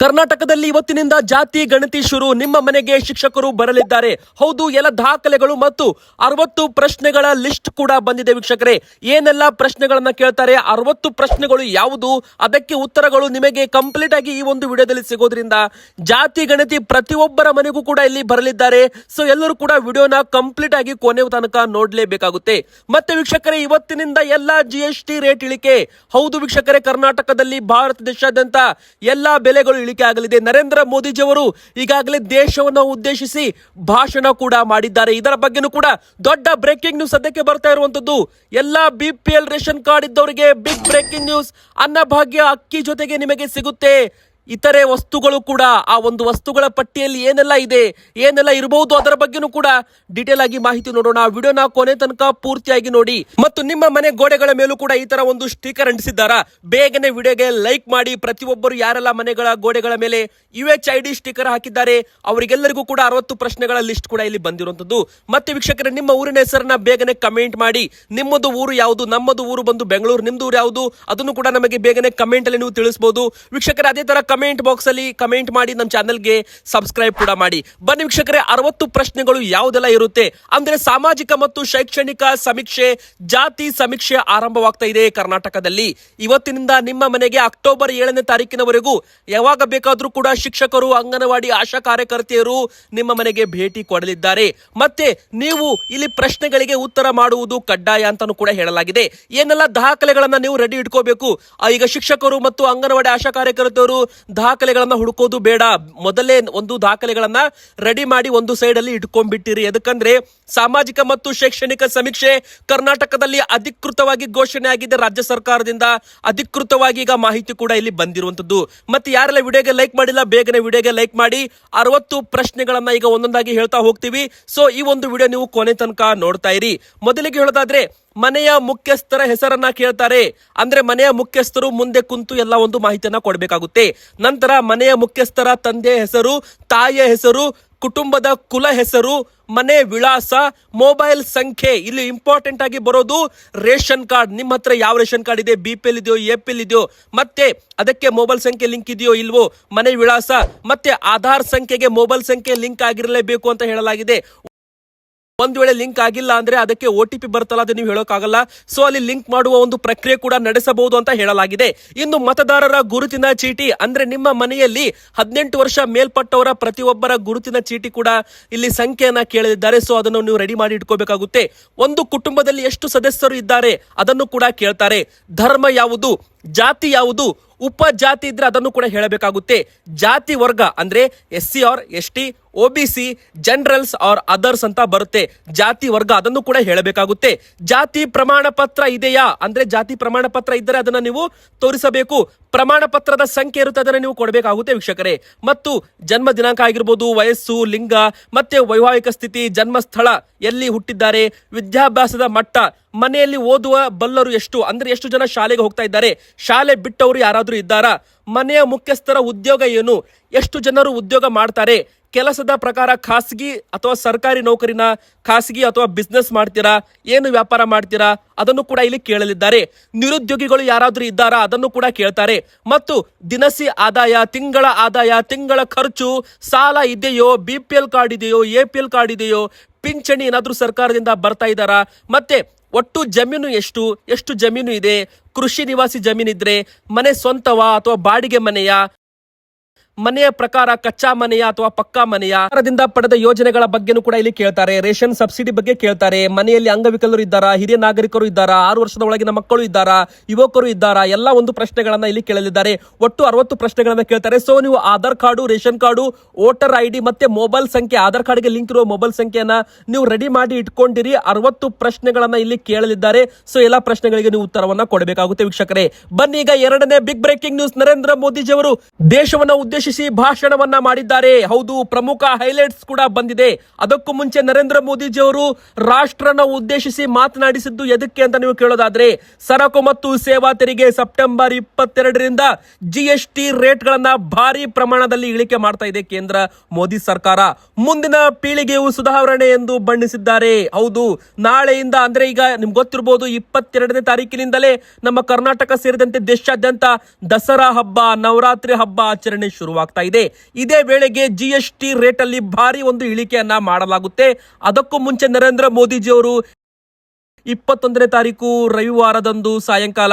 ಕರ್ನಾಟಕದಲ್ಲಿ ಇವತ್ತಿನಿಂದ ಜಾತಿ, ಗಣತಿ ಶುರು. ನಿಮ್ಮ ಮನೆಗೆ ಶಿಕ್ಷಕರು ಬರಲಿದ್ದಾರೆ. ಹೌದು, ಎಲ್ಲ ದಾಖಲೆಗಳು ಮತ್ತು ಅರವತ್ತು ಪ್ರಶ್ನೆಗಳ ಲಿಸ್ಟ್ ಕೂಡ ಬಂದಿದೆ ವೀಕ್ಷಕರೇ. ಏನೆಲ್ಲ ಪ್ರಶ್ನೆಗಳನ್ನ ಕೇಳ್ತಾರೆ? ಅರವತ್ತು ಪ್ರಶ್ನೆಗಳು ಯಾವುದು? ಅದಕ್ಕೆ ಉತ್ತರಗಳು ನಿಮಗೆ ಕಂಪ್ಲೀಟ್ ಆಗಿ ಈ ಒಂದು ವಿಡಿಯೋದಲ್ಲಿ ಸಿಗೋದ್ರಿಂದ ಜಾತಿ, ಗಣತಿ ಪ್ರತಿಯೊಬ್ಬರ ಮನೆಗೂ ಕೂಡ ಇಲ್ಲಿ ಬರಲಿದ್ದಾರೆ. ಸೊ ಎಲ್ಲರೂ ಕೂಡ ವಿಡಿಯೋನ ಕಂಪ್ಲೀಟ್ ಆಗಿ ಕೊನೆ ತನಕ ನೋಡ್ಲೇಬೇಕಾಗುತ್ತೆ. ಮತ್ತೆ ವೀಕ್ಷಕರೇ, ಇವತ್ತಿನಿಂದ ಎಲ್ಲ ಜಿ ಎಸ್ ಟಿ ರೇಟ್ ಇಳಿಕೆ. ಹೌದು ವೀಕ್ಷಕರೇ, ಕರ್ನಾಟಕದಲ್ಲಿ ಭಾರತ ದೇಶಾದ್ಯಂತ ಎಲ್ಲಾ ಬೆಲೆಗಳು ಇಳಿಕೆ ಆಗಲಿದೆ. ನರೇಂದ್ರ ಮೋದಿಜಿಯವರು ಈಗಾಗಲೇ ದೇಶವನ್ನು ಉದ್ದೇಶಿಸಿ ಭಾಷಣ ಕೂಡ ಮಾಡಿದ್ದಾರೆ. ಇದರ ಬಗ್ಗೆನೂ ಕೂಡ ದೊಡ್ಡ ಬ್ರೇಕಿಂಗ್ ನ್ಯೂಸ್ ಸದ್ಯಕ್ಕೆ ಬರ್ತಾ ಇರುವಂತದ್ದು. ಎಲ್ಲಾ ಬಿಪಿಎಲ್ ರೇಷನ್ ಕಾರ್ಡ್ ಇದ್ದವರಿಗೆ ಬಿಗ್ ಬ್ರೇಕಿಂಗ್ ನ್ಯೂಸ್ ಅನ್ನಭಾಗ್ಯ ಅಕ್ಕಿ ಜೊತೆಗೆ ನಿಮಗೆ ಸಿಗುತ್ತೆ. ಇತರೆ ವಸ್ತುಗಳು ಕೂಡ, ಆ ಒಂದು ವಸ್ತುಗಳ ಪಟ್ಟಿಯಲ್ಲಿ ಏನೆಲ್ಲ ಇದೆ, ಏನೆಲ್ಲ ಇರಬಹುದು ಅದರ ಬಗ್ಗೆನೂ ಕೂಡ ಡೀಟೇಲ್ ಆಗಿ ಮಾಹಿತಿ ನೋಡೋಣ. ವಿಡಿಯೋನ ಕೊನೆ ತನಕ ಪೂರ್ತಿಯಾಗಿ ನೋಡಿ. ಮತ್ತು ನಿಮ್ಮ ಮನೆ ಗೋಡೆಗಳ ಮೇಲೂ ಕೂಡ ಈ ತರ ಒಂದು ಸ್ಟಿಕರ್ ಅಂಟಿಸಿದ್ದಾರಾ? ಬೇಗನೆ ವಿಡಿಯೋಗೆ ಲೈಕ್ ಮಾಡಿ. ಪ್ರತಿಯೊಬ್ಬರು ಯಾರೆಲ್ಲ ಮನೆಗಳ ಗೋಡೆಗಳ ಮೇಲೆ U H I D sticker ಹಾಕಿದ್ದಾರೆ, ಅವರಿಗೆಲ್ಲರಿಗೂ ಕೂಡ ಅರವತ್ತು ಪ್ರಶ್ನೆಗಳ ಲಿಸ್ಟ್ ಕೂಡ ಇಲ್ಲಿ ಬಂದಿರುವಂತದ್ದು ಮತ್ತೆ ವೀಕ್ಷಕರೇ, ನಿಮ್ಮ ಊರಿನ ಹೆಸರನ್ನ ಬೇಗನೆ ಕಮೆಂಟ್ ಮಾಡಿ. ನಿಮ್ಮದು ಊರು ಯಾವುದು, ನಮ್ಮದು ಊರು ಬಂದು ಬೆಂಗಳೂರು, ನಿಮ್ದು ಊರು ಯಾವುದು, ಅದನ್ನು ಕೂಡ ನಮಗೆ ಬೇಗನೆ ಕಮೆಂಟ್ ಅಲ್ಲಿ ನೀವು ತಿಳಿಸಬಹುದು ವೀಕ್ಷಕರ, ಅದೇ ತರ ಕಮೆಂಟ್ ಬಾಕ್ಸ್ ಅಲ್ಲಿ ಕಮೆಂಟ್ ಮಾಡಿ ನಮ್ಮ ಚಾನಲ್ಗೆ ಸಬ್ಸ್ಕ್ರೈಬ್ ಕೂಡ ಮಾಡಿ. ಬನ್ನಿ ವೀಕ್ಷಕರೇ, ಅರವತ್ತು ಪ್ರಶ್ನೆಗಳು ಯಾವುದೆಲ್ಲ ಇರುತ್ತೆ? ಅಂದ್ರೆ ಸಾಮಾಜಿಕ ಮತ್ತು ಶೈಕ್ಷಣಿಕ ಸಮೀಕ್ಷೆ, ಜಾತಿ ಸಮೀಕ್ಷೆ ಆರಂಭವಾಗ್ತಾ ಇದೆ ಕರ್ನಾಟಕದಲ್ಲಿ. ಇವತ್ತಿನಿಂದ ನಿಮ್ಮ ಮನೆಗೆ ಅಕ್ಟೋಬರ್ ಏಳನೇ ತಾರೀಕಿನವರೆಗೂ ಯಾವಾಗ ಬೇಕಾದರೂ ಕೂಡ ಶಿಕ್ಷಕರು, ಅಂಗನವಾಡಿ ಆಶಾ ಕಾರ್ಯಕರ್ತೆಯರು ನಿಮ್ಮ ಮನೆಗೆ ಭೇಟಿ ಕೊಡಲಿದ್ದಾರೆ. ಮತ್ತೆ ನೀವು ಇಲ್ಲಿ ಪ್ರಶ್ನೆಗಳಿಗೆ ಉತ್ತರ ಮಾಡುವುದು ಕಡ್ಡಾಯ ಅಂತಾನು ಕೂಡ ಹೇಳಲಾಗಿದೆ. ಏನೆಲ್ಲ ದಾಖಲೆಗಳನ್ನ ನೀವು ರೆಡಿ ಇಟ್ಕೋಬೇಕು? ಈಗ ಶಿಕ್ಷಕರು ಮತ್ತು ಅಂಗನವಾಡಿ ಆಶಾ ಕಾರ್ಯಕರ್ತರು ದಾಖಲೆಗಳನ್ನ ಹುಡುಕೋದು ಬೇಡ. ಮೊದಲೇ ಒಂದು ದಾಖಲೆಗಳನ್ನ ರೆಡಿ ಮಾಡಿ ಒಂದು ಸೈಡ್ ಅಲ್ಲಿ ಇಟ್ಕೊಂಡ್ಬಿಟ್ಟಿರಿ. ಎದಕ್ಕಂದ್ರೆ ಸಾಮಾಜಿಕ ಮತ್ತು ಶೈಕ್ಷಣಿಕ ಸಮೀಕ್ಷೆ ಕರ್ನಾಟಕದಲ್ಲಿ ಅಧಿಕೃತವಾಗಿ ಘೋಷಣೆ ಆಗಿದೆ ರಾಜ್ಯ ಸರ್ಕಾರದಿಂದ. ಅಧಿಕೃತವಾಗಿ ಈಗ ಮಾಹಿತಿ ಕೂಡ ಇಲ್ಲಿ ಬಂದಿರುವಂತದ್ದು. ಮತ್ತೆ ಯಾರೆಲ್ಲ ವಿಡಿಯೋಗೆ ಲೈಕ್ ಮಾಡಿಲ್ಲ, ಬೇಗನೆ ವಿಡಿಯೋಗೆ ಲೈಕ್ ಮಾಡಿ. ಅರವತ್ತು ಪ್ರಶ್ನೆಗಳನ್ನ ಈಗ ಒಂದೊಂದಾಗಿ ಹೇಳ್ತಾ ಹೋಗ್ತೀವಿ. ಸೊ ಈ ಒಂದು ವಿಡಿಯೋ ನೀವು ಕೊನೆ ತನಕ ನೋಡ್ತಾ ಇರಿ. ಮೊದಲಿಗೆ ಹೇಳೋದಾದ್ರೆ ಮನೆಯ ಮುಖ್ಯಸ್ಥರ ಹೆಸರನ್ನ ಕೇಳ್ತಾರೆ. ಅಂದ್ರೆ ಮನೆಯ ಮುಖ್ಯಸ್ಥರು ಮುಂದೆ ಕುಂತು ಎಲ್ಲ ಒಂದು ಮಾಹಿತಿಯನ್ನ ಕೊಡಬೇಕಾಗುತ್ತೆ. ನಂತರ ಮನೆಯ ಮುಖ್ಯಸ್ಥರ ತಂದೆಯ ಹೆಸರು, ತಾಯಿಯ ಹೆಸರು, ಕುಟುಂಬದ ಕುಲ ಹೆಸರು, ಮನೆ ವಿಳಾಸ, ಮೊಬೈಲ್ ಸಂಖ್ಯೆ. ಇಲ್ಲಿ ಇಂಪಾರ್ಟೆಂಟ್ ಆಗಿ ಬರೋದು ರೇಷನ್ ಕಾರ್ಡ್. ನಿಮ್ಮ ಹತ್ರ ಯಾವ ರೇಷನ್ ಕಾರ್ಡ್ ಇದೆ? ಬಿ ಪಿ ಎಲ್ ಇದೆಯೋ, ಎ ಪಿ ಎಲ್ ಇದೆಯೋ? ಮತ್ತೆ ಅದಕ್ಕೆ ಮೊಬೈಲ್ ಸಂಖ್ಯೆ ಲಿಂಕ್ ಇದೆಯೋ ಇಲ್ವೋ? ಮನೆ ವಿಳಾಸ. ಮತ್ತೆ ಆಧಾರ್ ಸಂಖ್ಯೆಗೆ ಮೊಬೈಲ್ ಸಂಖ್ಯೆ ಲಿಂಕ್ ಆಗಿರಲೇಬೇಕು ಅಂತ ಹೇಳಲಾಗಿದೆ. ಒಂದ್ ವೇಳೆ ಲಿಂಕ್ ಆಗಿಲ್ಲ ಅಂದ್ರೆ ಅದಕ್ಕೆ ಒ ಟಿ ಪಿ ಬರ್ತಲ್ಲ ಅದು ನೀವು ಹೇಳೋಕ್ಕಾಗಲ್ಲ. ಸೊ ಅಲ್ಲಿ ಲಿಂಕ್ ಮಾಡುವ ಒಂದು ಪ್ರಕ್ರಿಯೆ ಕೂಡ ನಡೆಸಬಹುದು ಅಂತ ಹೇಳಲಾಗಿದೆ. ಇನ್ನು ಮತದಾರರ ಗುರುತಿನ ಚೀಟಿ ಅಂದ್ರೆ ನಿಮ್ಮ ಮನೆಯಲ್ಲಿ ಹದಿನೆಂಟು ವರ್ಷ ಮೇಲ್ಪಟ್ಟವರ ಪ್ರತಿಯೊಬ್ಬರ ಗುರುತಿನ ಚೀಟಿ ಕೂಡ ಇಲ್ಲಿ ಸಂಖ್ಯೆಯನ್ನ ಕೇಳಲಿದ್ದಾರೆ ಸೊ ಅದನ್ನು ನೀವು ರೆಡಿ ಮಾಡಿ ಇಟ್ಕೋಬೇಕಾಗುತ್ತೆ. ಒಂದು ಕುಟುಂಬದಲ್ಲಿ ಎಷ್ಟು ಸದಸ್ಯರು ಇದ್ದಾರೆ ಅದನ್ನು ಕೂಡ ಕೇಳ್ತಾರೆ. ಧರ್ಮ ಯಾವುದು? ಜಾತಿ ಯಾವುದು? ಉಪ ಜಾತಿ ಇದ್ರೆ ಅದನ್ನು ಕೂಡ ಹೇಳಬೇಕಾಗುತ್ತೆ. ಜಾತಿ ವರ್ಗ ಅಂದ್ರೆ S C or S T O B C generals or others ಅಂತ ಬರುತ್ತೆ. ಜಾತಿ, ವರ್ಗ, ಅದನ್ನು ಕೂಡ ಹೇಳಬೇಕಾಗುತ್ತೆ. ಜಾತಿ ಪ್ರಮಾಣ ಪತ್ರ ಇದೆಯಾ? ಅಂದ್ರೆ ಜಾತಿ ಪ್ರಮಾಣ ಪತ್ರ ಇದ್ದರೆ ಅದನ್ನ ನೀವು ತೋರಿಸಬೇಕು. ಪ್ರಮಾಣ ಪತ್ರದ ಸಂಖ್ಯೆ ಇರುತ್ತೆ, ಅದನ್ನ ನೀವು ಕೊಡಬೇಕಾಗುತ್ತೆ ವೀಕ್ಷಕರೇ. ಮತ್ತು ಜನ್ಮ ದಿನಾಂಕ ಆಗಿರ್ಬೋದು, ವಯಸ್ಸು, ಲಿಂಗ, ಮತ್ತೆ ವೈವಾಹಿಕ ಸ್ಥಿತಿ, ಜನ್ಮಸ್ಥಳ, ಎಲ್ಲಿ ಹುಟ್ಟಿದ್ದಾರೆ, ವಿದ್ಯಾಭ್ಯಾಸದ ಮಟ್ಟ, ಮನೆಯಲ್ಲಿ ಓದುವ ಬಲ್ಲರು ಎಷ್ಟು, ಅಂದ್ರೆ ಎಷ್ಟು ಜನ ಶಾಲೆಗೆ ಹೋಗ್ತಾ ಇದ್ದಾರೆ, ಶಾಲೆ ಬಿಟ್ಟವರು ಯಾರಾದರೂ ಇದ್ದಾರಾ? ಮನೆಯ ಮುಖ್ಯಸ್ಥರ ಉದ್ಯೋಗ ಏನು? ಎಷ್ಟು ಜನರು ಉದ್ಯೋಗ ಮಾಡ್ತಾರೆ? ಕೆಲಸದ ಪ್ರಕಾರ ಖಾಸಗಿ ಅಥವಾ ಸರ್ಕಾರಿ ನೌಕರಿನ ಖಾಸಗಿ ಅಥವಾ ಬಿಸ್ನೆಸ್ ಮಾಡ್ತೀರಾ? ಏನು ವ್ಯಾಪಾರ ಮಾಡ್ತೀರಾ? ಅದನ್ನು ಕೂಡ ಇಲ್ಲಿ ಕೇಳಲಿದ್ದಾರೆ. ನಿರುದ್ಯೋಗಿಗಳು ಯಾರಾದರೂ ಇದ್ದಾರಾ? ಅದನ್ನು ಕೂಡ ಕೇಳ್ತಾರೆ. ಮತ್ತು ದಿನಸಿ ಆದಾಯ, ತಿಂಗಳ ಆದಾಯ, ತಿಂಗಳ ಖರ್ಚು, ಸಾಲ ಇದೆಯೋ? ಬಿ ಪಿ ಎಲ್ ಕಾರ್ಡ್ ಇದೆಯೋ? ಎ ಪಿ ಎಲ್ ಕಾರ್ಡ್ ಇದೆಯೋ? ಪಿಂಚಣಿ ಏನಾದರೂ ಸರ್ಕಾರದಿಂದ ಬರ್ತಾ ಇದ್ದಾರಾ? ಮತ್ತೆ ಒಟ್ಟು ಜಮೀನು ಎಷ್ಟು? ಎಷ್ಟು ಜಮೀನು ಇದೆ? ಕೃಷಿ ನಿವಾಸಿ ಜಮೀನಿದ್ರೆ ಮನೆ ಸ್ವಂತವಾ ಅಥವಾ ಬಾಡಿಗೆ ಮನೆಯ? ಮನೆಯ ಪ್ರಕಾರ ಕಚ್ಚಾ ಮನೆಯ ಅಥವಾ ಪಕ್ಕಾ ಮನೆಯ ಸರ್ಕಾರದಿಂದ ಪಡೆದ ಯೋಜನೆಗಳ ಬಗ್ಗೆನೂ ಕೂಡ ಇಲ್ಲಿ ಕೇಳ್ತಾರೆ. ರೇಷನ್ ಸಬ್ಸಿಡಿ ಬಗ್ಗೆ ಕೇಳ್ತಾರೆ. ಮನೆಯಲ್ಲಿ ಅಂಗವಿಕಲರು ಇದ್ದಾರಾ? ಹಿರಿಯ ನಾಗರಿಕರು ಇದ್ದಾರಾ? ಆರು ವರ್ಷದ ಒಳಗಿನ ಮಕ್ಕಳು ಇದ್ದಾರಾ? ಯುವಕರು ಇದ್ದಾರಾ? ಎಲ್ಲ ಒಂದು ಪ್ರಶ್ನೆಗಳನ್ನ ಇಲ್ಲಿ ಕೇಳಲಿದ್ದಾರೆ. ಒಟ್ಟು ಅರವತ್ತು ಪ್ರಶ್ನೆಗಳನ್ನ ಕೇಳ್ತಾರೆ. ಸೊ ನೀವು Aadhaar card, ration card, voter I D ಮತ್ತೆ ಮೊಬೈಲ್ ಸಂಖ್ಯೆ, ಆಧಾರ್ ಕಾರ್ಡ್ಗೆ ಲಿಂಕ್ ಇರುವ ಮೊಬೈಲ್ ಸಂಖ್ಯೆಯನ್ನ ನೀವು ರೆಡಿ ಮಾಡಿ ಇಟ್ಕೊಂಡಿರಿ. ಅರವತ್ತು ಪ್ರಶ್ನೆಗಳನ್ನ ಇಲ್ಲಿ ಕೇಳಲಿದ್ದಾರೆ. ಸೊ ಎಲ್ಲಾ ಪ್ರಶ್ನೆಗಳಿಗೆ ನೀವು ಉತ್ತರವನ್ನ ಕೊಡಬೇಕಾಗುತ್ತೆ ವೀಕ್ಷಕರೇ. ಬನ್ನಿ ಈಗ ಎರಡನೇ ಬಿಗ್ ಬ್ರೇಕಿಂಗ್ ನ್ಯೂಸ್ ನರೇಂದ್ರ ಮೋದಿಜಿಯವರು ದೇಶವನ್ನ ಉದ್ದೇಶಿಸಿ ಭಾಷಣವನ್ನ ಮಾಡಿದ್ದಾರೆ. ಹೌದು, ಪ್ರಮುಖ ಹೈಲೈಟ್ಸ್ ಕೂಡ ಬಂದಿದೆ. ಅದಕ್ಕೂ ಮುಂಚೆ ನರೇಂದ್ರ ಮೋದಿಜಿ ಅವರು ರಾಷ್ಟ್ರನ ಉದ್ದೇಶಿಸಿ ಮಾತನಾಡಿಸಿದ್ದು ಎದಕ್ಕೆ ಅಂತ ನೀವು ಕೇಳೋದಾದ್ರೆ, ಸರಕು ಮತ್ತು ಸೇವಾ ತೆರಿಗೆ ಸೆಪ್ಟೆಂಬರ್ ಇಪ್ಪತ್ತೆರಡರಿಂದ ಜಿ ಎಸ್ ಟಿ ರೇಟ್ಗಳನ್ನ ಭಾರಿ ಪ್ರಮಾಣದಲ್ಲಿ ಇಳಿಕೆ ಮಾಡ್ತಾ ಇದೆ ಕೇಂದ್ರ ಮೋದಿ ಸರ್ಕಾರ. ಮುಂದಿನ ಪೀಳಿಗೆಯು ಸುಧಾರಣೆ ಎಂದು ಬಣ್ಣಿಸಿದ್ದಾರೆ. ಹೌದು, ನಾಳೆಯಿಂದ ಅಂದ್ರೆ ಈಗ ನಿಮ್ಗೆ ಗೊತ್ತಿರಬಹುದು ಇಪ್ಪತ್ತೆರಡನೇ ತಾರೀಕಿನಿಂದಲೇ ನಮ್ಮ ಕರ್ನಾಟಕ ಸೇರಿದಂತೆ ದೇಶಾದ್ಯಂತ ದಸರಾ ಹಬ್ಬ, ನವರಾತ್ರಿ ಹಬ್ಬ ಆಚರಣೆ ಶುರು. ಶುರುವಾಗ್ತಾ ಇದೆ. ಇದೇ ವೇಳೆಗೆ ಜಿ ಎಸ್ ಟಿ ರೇಟ್ ಅಲ್ಲಿ ಭಾರಿ ಒಂದು ಇಳಿಕೆಯನ್ನ ಮಾಡಲಾಗುತ್ತೆ. ಅದಕ್ಕೂ ಮುಂಚೆ ನರೇಂದ್ರ ಮೋದಿಜಿ ಅವರು ಇಪ್ಪತ್ತೊಂದನೇ ತಾರೀಕು ರವಿವಾರದಂದು ಸಾಯಂಕಾಲ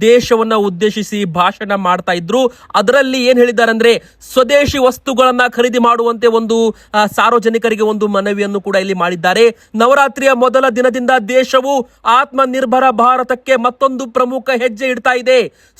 ದೇಶವನ್ನ ಉದ್ದೇಶಿಸಿ ಭಾಷಣ ಮಾಡ್ತಾ ಇದ್ರು. ಅದರಲ್ಲಿ ಏನ್ ಹೇಳಿದ್ದಾರೆ ಅಂದ್ರೆ ಸ್ವದೇಶಿ ವಸ್ತುಗಳನ್ನ ಖರೀದಿ ಮಾಡುವಂತೆ ಒಂದು ಸಾರ್ವಜನಿಕರಿಗೆ ಒಂದು ಮನವಿಯನ್ನು ಕೂಡ ಇಲ್ಲಿ ಮಾಡಿದ್ದಾರೆ. ನವರಾತ್ರಿಯ ಮೊದಲ ದಿನದಿಂದ ದೇಶವು ಆತ್ಮನಿರ್ಭರ ಭಾರತಕ್ಕೆ ಮತ್ತೊಂದು ಪ್ರಮುಖ ಹೆಜ್ಜೆ ಇಡ್ತಾ ಇದೆ.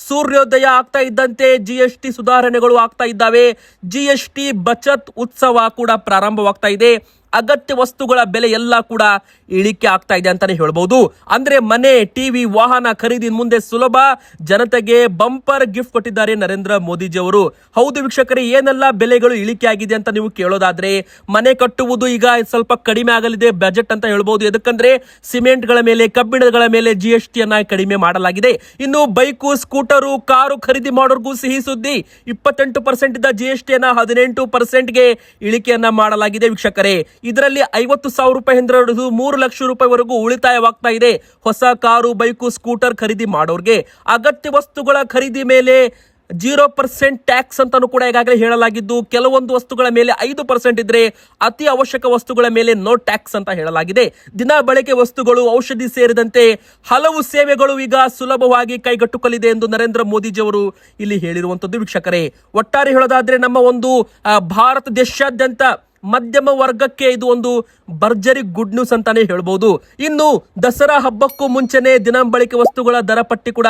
ಸೂರ್ಯೋದಯ ಆಗ್ತಾ ಇದ್ದಂತೆ ಜಿ ಎಸ್ ಟಿ ಸುಧಾರಣೆಗಳು ಆಗ್ತಾ ಇದ್ದಾವೆ. ಜಿ ಎಸ್ ಟಿ ಬಚತ್ ಉತ್ಸವ ಕೂಡ ಪ್ರಾರಂಭವಾಗ್ತಾ ಇದೆ. ಅಗತ್ಯ ವಸ್ತುಗಳ ಬೆಲೆ ಎಲ್ಲ ಕೂಡ ಇಳಿಕೆ ಆಗ್ತಾ ಇದೆ ಅಂತಾನೆ ಹೇಳ್ಬೋದು. ಅಂದ್ರೆ ಮನೆ, ಟಿವಿ, ವಾಹನ ಖರೀದಿ ಮುಂದೆ ಸುಲಭ, ಜನತೆಗೆ ಬಂಪರ್ ಗಿಫ್ಟ್ ಕೊಟ್ಟಿದ್ದಾರೆ ನರೇಂದ್ರ ಮೋದಿಜಿ ಅವರು ಹೌದು ವೀಕ್ಷಕರೇ, ಏನೆಲ್ಲ ಬೆಲೆಗಳು ಇಳಿಕೆ ಆಗಿದೆ ಅಂತ ನೀವು ಕೇಳೋದಾದ್ರೆ, ಮನೆ ಕಟ್ಟುವುದು ಈಗ ಸ್ವಲ್ಪ ಕಡಿಮೆ ಆಗಲಿದೆ ಬಜೆಟ್ ಅಂತ ಹೇಳ್ಬೋದು. ಎದಕ್ಕಂದ್ರೆ, ಸಿಮೆಂಟ್ಗಳ ಮೇಲೆ, ಕಬ್ಬಿಣಗಳ ಮೇಲೆ ಜಿ ಎಸ್ ಟಿಯನ್ನ ಕಡಿಮೆ ಮಾಡಲಾಗಿದೆ. ಇನ್ನು ಬೈಕು, ಸ್ಕೂಟರು, ಕಾರು ಖರೀದಿ ಮಾಡೋರ್ಗೂ ಸಿಹಿ ಸುದ್ದಿ. ಇಪ್ಪತ್ತೆಂಟು ಪರ್ಸೆಂಟ್ ಇದ್ದ ಜಿ ಎಸ್ ಟಿಯನ್ನ ಹದಿನೆಂಟು ಪರ್ಸೆಂಟ್ಗೆ ಇಳಿಕೆಯನ್ನ ಮಾಡಲಾಗಿದೆ ವೀಕ್ಷಕರೇ. ಇದರಲ್ಲಿ ಐವತ್ತು ಸಾವಿರ ರೂಪಾಯಿ ಹಿಡಿದು ಮೂರು ಲಕ್ಷ ರೂಪಾಯಿವರೆಗೂ ಉಳಿತಾಯವಾಗ್ತಾ ಇದೆ. ಹೊಸ ಕಾರು, ಬೈಕು, ಸ್ಕೂಟರ್ ಖರೀದಿ ಮಾಡೋರಿಗೆ ಅಗತ್ಯ ವಸ್ತುಗಳ ಖರೀದಿ ಮೇಲೆ ಜೀರೋ ಪರ್ಸೆಂಟ್ ಟ್ಯಾಕ್ಸ್ ಅಂತಾನು ಕೂಡ ಈಗಾಗಲೇ ಹೇಳಲಾಗಿದ್ದು, ಕೆಲವೊಂದು ವಸ್ತುಗಳ ಮೇಲೆ ಐದು ಪರ್ಸೆಂಟ್ ಇದ್ರೆ ಅತಿ ಅವಶ್ಯಕ ವಸ್ತುಗಳ ಮೇಲೆ ನೋ ಟ್ಯಾಕ್ಸ್ ಅಂತ ಹೇಳಲಾಗಿದೆ. ದಿನ ಬಳಕೆ ವಸ್ತುಗಳು, ಔಷಧಿ ಸೇರಿದಂತೆ ಹಲವು ಸೇವೆಗಳು ಈಗ ಸುಲಭವಾಗಿ ಕೈಗೆಟುಕಲಿದೆ ಎಂದು ನರೇಂದ್ರ ಮೋದಿಜಿಯವರು ಇಲ್ಲಿ ಹೇಳಿರುವಂತದ್ದು. ವೀಕ್ಷಕರೇ, ಒಟ್ಟಾರೆ ಹೇಳೋದಾದ್ರೆ ನಮ್ಮ ಒಂದು ಭಾರತ ದೇಶಾದ್ಯಂತ ಮಧ್ಯಮ ವರ್ಗಕ್ಕೆ ಇದು ಒಂದು ಭರ್ಜರಿ ಗುಡ್ ನ್ಯೂಸ್ ಅಂತಾನೆ ಹೇಳ್ಬೋದು. ಇನ್ನು ದಸರಾ ಹಬ್ಬಕ್ಕೂ ಮುಂಚೆನೆ ದಿನಬಳಕೆ ವಸ್ತುಗಳ ದರ ಪಟ್ಟಿ ಕೂಡ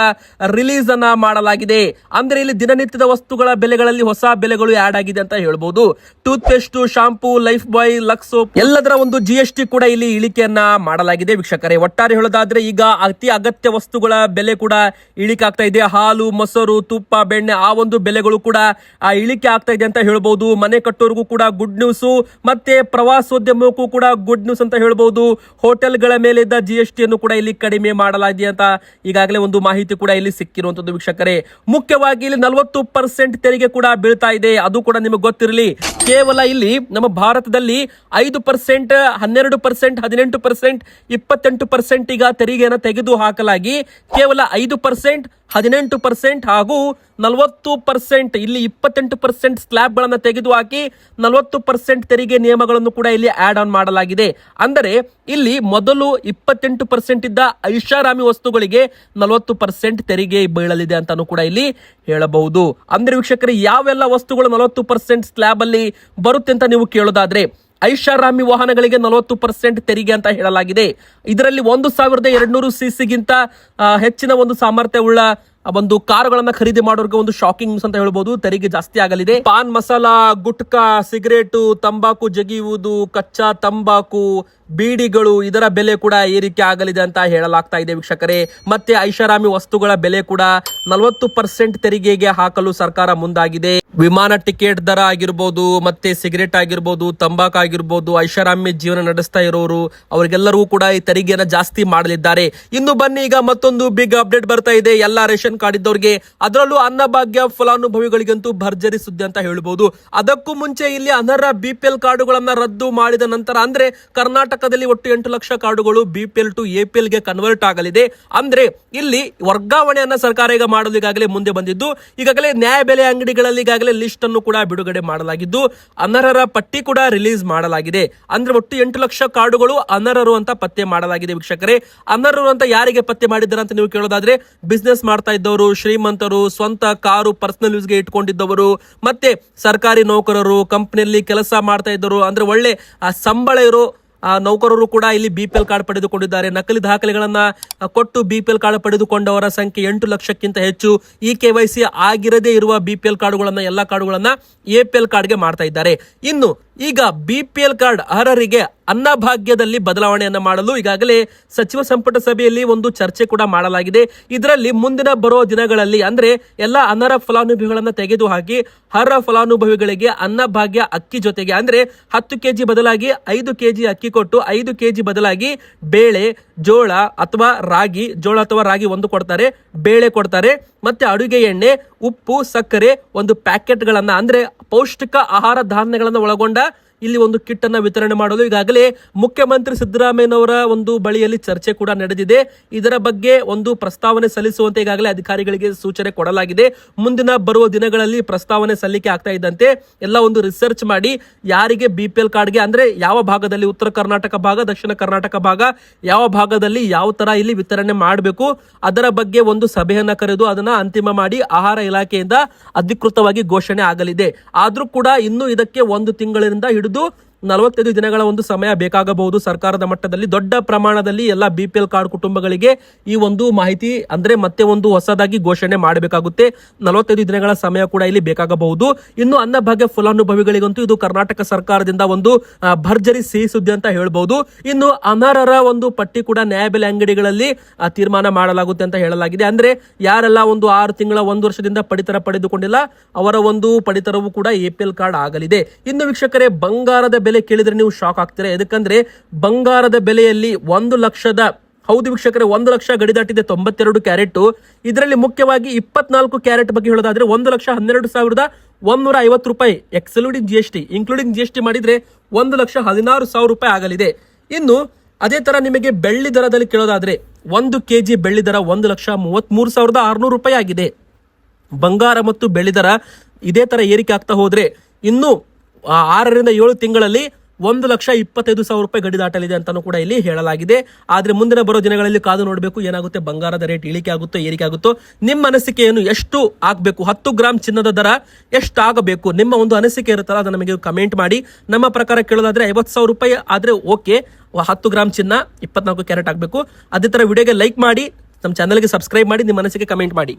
ರಿಲೀಸ್ ಅನ್ನ ಮಾಡಲಾಗಿದೆ. ಅಂದ್ರೆ ಇಲ್ಲಿ ದಿನನಿತ್ಯದ ವಸ್ತುಗಳ ಬೆಲೆಗಳಲ್ಲಿ ಹೊಸ ಬೆಲೆಗಳು ಆಡ್ ಆಗಿದೆ ಅಂತ ಹೇಳ್ಬೋದು. Tooth paste shampoo Lifebuoy Lux ಎಲ್ಲದರ ಒಂದು ಜಿ ಎಸ್ ಟಿ ಕೂಡ ಇಲ್ಲಿ ಇಳಿಕೆಯನ್ನ ಮಾಡಲಾಗಿದೆ ವೀಕ್ಷಕರೇ. ಒಟ್ಟಾರೆ ಹೇಳೋದಾದ್ರೆ ಈಗ ಅತಿ ಅಗತ್ಯ ವಸ್ತುಗಳ ಬೆಲೆ ಕೂಡ ಇಳಿಕೆ ಆಗ್ತಾ ಇದೆ. ಹಾಲು, ಮೊಸರು, ತುಪ್ಪ, ಬೆಣ್ಣೆ ಆ ಒಂದು ಬೆಲೆಗಳು ಕೂಡ ಇಳಿಕೆ ಆಗ್ತಾ ಇದೆ ಅಂತ ಹೇಳ್ಬೋದು. ಮನೆ ಕಟ್ಟೋರಿಗೂ ಕೂಡ ಗುಡ್ ನ್ಯೂಸ್ ಮತ್ತೆ ಪ್ರವಾಸೋದ್ಯಮಕ್ಕೂ ಕೂಡ ಗುಡ್ ನ್ಯೂಸ್ ಅಂತ ಹೇಳ್ಬೋದು. ಹೋಟೆಲ್ಗಳ ಮೇಲಿದ್ದ ಜಿ ಎಸ್ ಟಿಯನ್ನು ಕೂಡ ಇಲ್ಲಿ ಕಡಿಮೆ ಮಾಡಲಾಗಿದೆ ಅಂತ ಈಗಾಗಲೇ ಒಂದು ಮಾಹಿತಿ ಕೂಡ ಇಲ್ಲಿ ಸಿಕ್ಕಿರುವಂತದ್ದು ವೀಕ್ಷಕರೇ. ಮುಖ್ಯವಾಗಿ ಇಲ್ಲಿ ನಲವತ್ತು ಪರ್ಸೆಂಟ್ ತೆರಿಗೆ ಕೂಡ ಬೀಳ್ತಾ ಇದೆ. ಅದು ಕೂಡ ನಿಮಗೆ ಗೊತ್ತಿರಲಿ. ಕೇವಲ ಇಲ್ಲಿ ನಮ್ಮ ಭಾರತದಲ್ಲಿ ಐದು ಪರ್ಸೆಂಟ್ ಹನ್ನೆರಡು ಪರ್ಸೆಂಟ್ ಹದಿನೆಂಟು ಪರ್ಸೆಂಟ್ ಇಪ್ಪತ್ತೆಂಟು ಪರ್ಸೆಂಟ್ ಈಗ ತೆರಿಗೆಯನ್ನು ತೆಗೆದು ಹಾಕಲಾಗಿ ಕೇವಲ ಐದು ಪರ್ಸೆಂಟ್ ಹದಿನೆಂಟು ಪರ್ಸೆಂಟ್ ಹಾಗೂ ನಲವತ್ತು ಪರ್ಸೆಂಟ್ ಇಲ್ಲಿ ಇಪ್ಪತ್ತೆಂಟು ಪರ್ಸೆಂಟ್ ಸ್ಲ್ಯಾಬ್ಗಳನ್ನು ತೆಗೆದು ಹಾಕಿ ನಲವತ್ತು ಪರ್ಸೆಂಟ್ ತೆರಿಗೆ ನಿಯಮಗಳನ್ನು ಕೂಡ ಇಲ್ಲಿ ಆಡ್ ಆನ್ ಮಾಡಲಾಗಿದೆ. ಅಂದರೆ ಇಲ್ಲಿ ಮೊದಲು ಇಪ್ಪತ್ತೆಂಟು ಪರ್ಸೆಂಟ್ ಇದ್ದ ಐಷಾರಾಮಿ ವಸ್ತುಗಳಿಗೆ ನಲವತ್ತು ಪರ್ಸೆಂಟ್ ತೆರಿಗೆ ಬೀಳಲಿದೆ ಅಂತಾನು ಕೂಡ ಇಲ್ಲಿ ಹೇಳಬಹುದು. ಅಂದ್ರೆ ವೀಕ್ಷಕರೇ, ಯಾವೆಲ್ಲ ವಸ್ತುಗಳು ನಲವತ್ತು ಪರ್ಸೆಂಟ್ ಸ್ಲ್ಯಾಬ್ ಅಲ್ಲಿ ಬರುತ್ತೆ ಅಂತ ನೀವು ಕೇಳೋದಾದ್ರೆ ಐಷಾರಾಮಿ ವಾಹನಗಳಿಗೆ ನಲವತ್ತು ಪರ್ಸೆಂಟ್ ತೆರಿಗೆ ಅಂತ ಹೇಳಲಾಗಿದೆ. ಇದರಲ್ಲಿ ಒಂದು ಸಾವಿರದ ಎರಡ್ನೂರು ಸಿಸಿಗಿಂತ ಹೆಚ್ಚಿನ ಒಂದು ಸಾಮರ್ಥ್ಯವುಳ್ಳ ಒಂದು ಕಾರುಗಳನ್ನ ಖರೀದಿ ಮಾಡೋರಿಗೆ ಒಂದು ಶಾಕಿಂಗ್ ಅಂತ ಹೇಳ್ಬೋದು. ತೆರಿಗೆ ಜಾಸ್ತಿ ಆಗಲಿದೆ. ಪಾನ್ ಮಸಾಲ, ಗುಟ್ಕಾ, ಸಿಗರೇಟು, ತಂಬಾಕು, ಜಗಿಯುವುದು, ಕಚ್ಚಾ ತಂಬಾಕು, ಬೀಡಿಗಳು ಇದರ ಬೆಲೆ ಕೂಡ ಏರಿಕೆ ಆಗಲಿದೆ ಅಂತ ಹೇಳಲಾಗ್ತಾ ಇದೆ ವೀಕ್ಷಕರೇ. ಮತ್ತೆ ಐಷಾರಾಮಿ ವಸ್ತುಗಳ ಬೆಲೆ ಕೂಡ ನಲವತ್ತು ಪರ್ಸೆಂಟ್ ತೆರಿಗೆಗೆ ಹಾಕಲು ಸರ್ಕಾರ ಮುಂದಾಗಿದೆ. ವಿಮಾನ ಟಿಕೆಟ್ ದರ ಆಗಿರ್ಬೋದು, ಮತ್ತೆ ಸಿಗರೇಟ್ ಆಗಿರ್ಬೋದು, ತಂಬಾಕು ಆಗಿರ್ಬೋದು, ಐಷಾರಾಮಿ ಜೀವನ ನಡೆಸ್ತಾ ಇರೋರು ಅವರಿಗೆಲ್ಲರಿಗೂ ಕೂಡ ಈ ತೆರಿಗೆಯನ್ನ ಜಾಸ್ತಿ ಮಾಡಲಿದ್ದಾರೆ. ಇನ್ನು ಬನ್ನಿ, ಈಗ ಮತ್ತೊಂದು ಬಿಗ್ ಅಪ್ಡೇಟ್ ಬರ್ತಾ ಇದೆ. ಎಲ್ಲಾ ರೇಷನ್ ಕಾರ್ಡ್ ಇದ್ದವ್ರಿಗೆ ಅದರಲ್ಲೂ ಅನ್ನಭಾಗ್ಯ ಫಲಾನುಭವಿಗಳಿಗಂತೂ ಭರ್ಜರಿ ಸುದ್ದಿ ಅಂತ ಹೇಳಬಹುದು ಅದಕ್ಕೂ ಮುಂಚೆ ಇಲ್ಲಿ ಅನರ್ಹ ಬಿಪಿಎಲ್ ಕಾರ್ಡುಗಳನ್ನ ರದ್ದು ಮಾಡಿದ ನಂತರ ಅಂದ್ರೆ ಕರ್ನಾಟಕದಲ್ಲಿ ಒಟ್ಟು ಎಂಟು ಲಕ್ಷ ಕಾರ್ಡುಗಳು ಬಿಪಿಎಲ್ ಟು ಎಪಿಎಲ್ಗೆ ಕನ್ವರ್ಟ್ ಆಗಲಿದೆ. ಅಂದ್ರೆ ಇಲ್ಲಿ ವರ್ಗಾವಣೆಯನ್ನ ಸರ್ಕಾರ ಈಗ ಮಾಡಲು ಈಗಾಗಲೇ ಮುಂದೆ ಬಂದಿದ್ದು. ಈಗಾಗಲೇ ನ್ಯಾಯಬೆಲೆ ಅಂಗಡಿಗಳಲ್ಲಿ ಈಗಾಗಲೇ ಲಿಸ್ಟ್ ಅನ್ನು ಕೂಡ ಬಿಡುಗಡೆ ಮಾಡಲಾಗಿದ್ದು, ಅನರ್ಹರ ಪಟ್ಟಿ ಕೂಡ ರಿಲೀಸ್ ಮಾಡಲಾಗಿದೆ. ಅಂದ್ರೆ ಒಟ್ಟು ಎಂಟು ಲಕ್ಷ ಕಾರ್ಡುಗಳು ಅನರ್ಹರು ಅಂತ ಪತ್ತೆ ಮಾಡಲಾಗಿದೆ ವೀಕ್ಷಕರೇ. ಅನರ್ಹರು ಅಂತ ಯಾರಿಗೆ ಪತ್ತೆ ಮಾಡಿದ್ದಾರೆ ಅಂತ ನೀವು ಕೇಳೋದಾದ್ರೆ ಬಿಸ್ನೆಸ್ ಮಾಡ್ತಾ ಇದ್ದವರು ಶ್ರೀಮಂತರು ಸ್ವಂತ ಕಾರು ಪರ್ಸನಲ್ ಯೂಸ್ಗೆ ಇಟ್ಕೊಂಡಿದ್ದವರು ಮತ್ತೆ ಸರ್ಕಾರಿ ನೌಕರರು ಕಂಪ್ನಿಯಲ್ಲಿ ಕೆಲಸ ಮಾಡ್ತಾ ಇದ್ದರು ಅಂದ್ರೆ ಒಳ್ಳೆ ಆ, ಸಂಬಳ ಇರೋ ಆ, ನೌಕರರು ಕೂಡ ಇಲ್ಲಿ ಬಿ ಪಿ ಎಲ್ ಕಾರ್ಡ್ ಪಡೆದುಕೊಂಡಿದ್ದಾರೆ. ನಕಲಿ ದಾಖಲೆಗಳನ್ನ ಕೊಟ್ಟು ಬಿ ಪಿ ಎಲ್ ಕಾರ್ಡ್ ಪಡೆದುಕೊಂಡವರ ಸಂಖ್ಯೆ ಎಂಟು ಲಕ್ಷಕ್ಕಿಂತ ಹೆಚ್ಚು. ಈ ಕೆ ವೈ ಸಿ ಆಗಿರದೇ ಇರುವ ಬಿ ಪಿ ಎಲ್ ಕಾರ್ಡ್ಗಳನ್ನ ಎಲ್ಲ ಕಾರ್ಡ್ಗಳನ್ನ ಎ ಪಿ ಎಲ್ ಕಾರ್ಡ್ಗೆ ಮಾಡ್ತಾ ಇದ್ದಾರೆ. ಇನ್ನು ಈಗ ಬಿಪಿಎಲ್ ಕಾರ್ಡ್ ಅರ್ಹರಿಗೆ ಅನ್ನಭಾಗ್ಯದಲ್ಲಿ ಬದಲಾವಣೆಯನ್ನು ಮಾಡಲು ಈಗಾಗಲೇ ಸಚಿವ ಸಂಪುಟ ಸಭೆಯಲ್ಲಿ ಒಂದು ಚರ್ಚೆ ಕೂಡ ಮಾಡಲಾಗಿದೆ. ಇದರಲ್ಲಿ ಮುಂದಿನ ಬರುವ ದಿನಗಳಲ್ಲಿ ಅಂದ್ರೆ ಎಲ್ಲ ಅನರ್ಹ ಫಲಾನುಭವಿಗಳನ್ನು ತೆಗೆದುಹಾಕಿ ಅರ್ಹ ಫಲಾನುಭವಿಗಳಿಗೆ ಅನ್ನಭಾಗ್ಯ ಅಕ್ಕಿ ಜೊತೆಗೆ ಅಂದ್ರೆ ಹತ್ತು ಕೆಜಿ ಬದಲಾಗಿ ಐದು ಕೆಜಿ ಅಕ್ಕಿ ಕೊಟ್ಟು ಐದು ಕೆಜಿ ಬದಲಾಗಿ ಬೇಳೆ, ಜೋಳ ಅಥವಾ ರಾಗಿ, ಜೋಳ ಅಥವಾ ರಾಗಿ ಒಂದು ಕೊಡ್ತಾರೆ, ಬೇಳೆ ಕೊಡ್ತಾರೆ. ಮತ್ತೆ ಅಡುಗೆ ಎಣ್ಣೆ, ಉಪ್ಪು, ಸಕ್ಕರೆ ಒಂದು ಪ್ಯಾಕೆಟ್ಗಳನ್ನು ಅಂದ್ರೆ ಪೌಷ್ಟಿಕ ಆಹಾರ ಧಾನ್ಯಗಳನ್ನು ಒಳಗೊಂಡ ಇಲ್ಲಿ ಒಂದು ಕಿಟ್ ಅನ್ನ ವಿತರಣೆ ಮಾಡಲು ಈಗಾಗಲೇ ಮುಖ್ಯಮಂತ್ರಿ ಸಿದ್ದರಾಮಯ್ಯನವರ ಒಂದು ಬಳಿಯಲ್ಲಿ ಚರ್ಚೆ ಕೂಡ ನಡೆದಿದೆ. ಇದರ ಬಗ್ಗೆ ಒಂದು ಪ್ರಸ್ತಾವನೆ ಸಲ್ಲಿಸುವಂತೆ ಈಗಾಗಲೇ ಅಧಿಕಾರಿಗಳಿಗೆ ಸೂಚನೆ ಕೊಡಲಾಗಿದೆ. ಮುಂದಿನ ಬರುವ ದಿನಗಳಲ್ಲಿ ಪ್ರಸ್ತಾವನೆ ಸಲ್ಲಿಕೆ ಆಗ್ತಾ ಇದ್ದಂತೆ ಎಲ್ಲ ಒಂದು ರಿಸರ್ಚ್ ಮಾಡಿ ಯಾರಿಗೆ ಬಿ ಪಿ ಎಲ್ ಕಾರ್ಡ್ಗೆ ಅಂದ್ರೆ ಯಾವ ಭಾಗದಲ್ಲಿ ಉತ್ತರ ಕರ್ನಾಟಕ ಭಾಗ, ದಕ್ಷಿಣ ಕರ್ನಾಟಕ ಭಾಗ, ಯಾವ ಭಾಗದಲ್ಲಿ ಯಾವ ತರ ಇಲ್ಲಿ ವಿತರಣೆ ಮಾಡಬೇಕು, ಅದರ ಬಗ್ಗೆ ಒಂದು ಸಭೆಯನ್ನ ಕರೆದು ಅದನ್ನ ಅಂತಿಮ ಮಾಡಿ ಆಹಾರ ಇಲಾಖೆಯಿಂದ ಅಧಿಕೃತವಾಗಿ ಘೋಷಣೆ ಆಗಲಿದೆ. ಆದ್ರೂ ಕೂಡ ಇನ್ನು ಇದಕ್ಕೆ ಒಂದು ತಿಂಗಳಿಂದ ಹಿಡಿದು до ನಲವತ್ತೈದು ದಿನಗಳ ಒಂದು ಸಮಯ ಬೇಕಾಗಬಹುದು. ಸರ್ಕಾರದ ಮಟ್ಟದಲ್ಲಿ ದೊಡ್ಡ ಪ್ರಮಾಣದಲ್ಲಿ ಎಲ್ಲ ಬಿ ಕಾರ್ಡ್ ಕುಟುಂಬಗಳಿಗೆ ಈ ಒಂದು ಮಾಹಿತಿ ಅಂದ್ರೆ ಮತ್ತೆ ಒಂದು ಹೊಸದಾಗಿ ಘೋಷಣೆ ಮಾಡಬೇಕಾಗುತ್ತೆ. ನಲವತ್ತೈದು ದಿನಗಳ ಸಮಯ ಕೂಡ ಇಲ್ಲಿ ಬೇಕಾಗಬಹುದು. ಇನ್ನು ಅನ್ನಭಾಗ್ಯ ಫಲಾನುಭವಿಗಳಿಗಂತೂ ಇದು ಕರ್ನಾಟಕ ಸರ್ಕಾರದಿಂದ ಒಂದು ಭರ್ಜರಿ ಸಿಹಿ ಸುದ್ದಿ ಅಂತ ಹೇಳಬಹುದು. ಇನ್ನು ಅನರ್ಹರ ಒಂದು ಪಟ್ಟಿ ಕೂಡ ನ್ಯಾಯಬೆಲೆ ಅಂಗಡಿಗಳಲ್ಲಿ ತೀರ್ಮಾನ ಮಾಡಲಾಗುತ್ತೆ ಅಂತ ಹೇಳಲಾಗಿದೆ. ಅಂದ್ರೆ ಯಾರೆಲ್ಲ ಒಂದು ಆರು ತಿಂಗಳ, ಒಂದು ವರ್ಷದಿಂದ ಪಡಿತರ ಪಡೆದುಕೊಂಡಿಲ್ಲ, ಅವರ ಒಂದು ಪಡಿತರವು ಕೂಡ ಎಪಿಎಲ್ ಕಾರ್ಡ್ ಆಗಲಿದೆ. ಇನ್ನು ವೀಕ್ಷಕರೇ, ಬಂಗಾರದ ಕೇಳಿದ್ರೆ ನೀವು ಶಾಕ್ ಆಗ್ತೀರಾ? ಯಾಕಂದ್ರೆ ಬಂಗಾರದ ಬೆಲೆಯಲ್ಲಿ ಒಂದು ಲಕ್ಷದ, ಹೌದು ವೀಕ್ಷಕರೇ, ಒಂದು ಲಕ್ಷ ಗಡಿ ದಾಟಿದೆ, ತೊಂಬತ್ತೆರಡು ಕ್ಯಾರೆಟ್. ಇದರಲ್ಲಿ ಮುಖ್ಯವಾಗಿ ಇಪ್ಪತ್ನಾಲ್ಕು ಕ್ಯಾರೆಟ್ ಬಗ್ಗೆ ಹೇಳೋದಾದ್ರೆ ಒಂದು ಲಕ್ಷ ಹನ್ನೆರಡು ಸಾವಿರದ ಒಂದೂರ ಐವತ್ತು ರೂಪಾಯಿ excluding G S T including G S T ಮಾಡಿದ್ರೆ ಒಂದು ಲಕ್ಷ ಹದಿನಾರು ಸಾವಿರ ರೂಪಾಯಿ ಆಗಲಿದೆ. ಇನ್ನು ಅದೇ ತರ ನಿಮಗೆ ಬೆಳ್ಳಿ ದರದಲ್ಲಿ ಕೇಳೋದಾದ್ರೆ ಒಂದು ಕೆಜಿ ಬೆಳ್ಳಿ ದರ ಒಂದು ಲಕ್ಷ ಮೂವತ್ತ್ಮೂರು ಸಾವಿರದ ಆರುನೂರು ರೂಪಾಯಿ ಆಗಿದೆ. ಬಂಗಾರ ಮತ್ತು ಬೆಳ್ಳಿ ದರ ಇದೇ ತರ ಏರಿಕೆ ಆಗ್ತಾ ಹೋದರೆ ಇನ್ನು ಆರರಿಂದ ಏಳು ತಿಂಗಳಲ್ಲಿ ಒಂದು ಲಕ್ಷ ಇಪ್ಪತ್ತೈದು ಸಾವಿರ ರೂಪಾಯಿ ಗಡಿ ದಾಟಲಿದೆ ಅಂತಾನೂ ಕೂಡ ಇಲ್ಲಿ ಹೇಳಲಾಗಿದೆ. ಆದ್ರೆ ಮುಂದಿನ ಬರೋ ದಿನಗಳಲ್ಲಿ ಕಾದು ನೋಡಬೇಕು, ಏನಾಗುತ್ತೆ? ಬಂಗಾರದ ರೇಟ್ ಇಳಿಕೆ ಆಗುತ್ತೋ, ಏರಿಕೆ ಆಗುತ್ತೋ? ನಿಮ್ಮ ಅನಿಸಿಕೆಯನ್ನು ಎಷ್ಟು ಆಗಬೇಕು ಹತ್ತು ಗ್ರಾಮ್ ಚಿನ್ನದ ದರ ಎಷ್ಟು ಆಗಬೇಕು ನಿಮ್ಮ ಒಂದು ಅನಿಸಿಕೆ ಇರುತ್ತಲ್ಲ ಅದು ನಮಗೆ ಕಮೆಂಟ್ ಮಾಡಿ. ನಮ್ಮ ಪ್ರಕಾರ ಕೇಳೋದಾದ್ರೆ ಐವತ್ತು ಸಾವಿರ ರೂಪಾಯಿ ಆದ್ರೆ ಓಕೆ. ಹತ್ತು ಗ್ರಾಮ್ ಚಿನ್ನ, ಇಪ್ಪತ್ನಾಲ್ಕು ಕ್ಯಾರೆಟ್ ಆಗಬೇಕು ಅದೇ ತರ ವಿಡಿಯೋಗೆ ಲೈಕ್ ಮಾಡಿ, ನಮ್ಮ ಚಾನಲ್ಗೆ ಸಬ್ಸ್ಕ್ರೈಬ್ ಮಾಡಿ, ನಿಮ್ಮ ಅನಿಸಿಕೆ ಕಮೆಂಟ್ ಮಾಡಿ.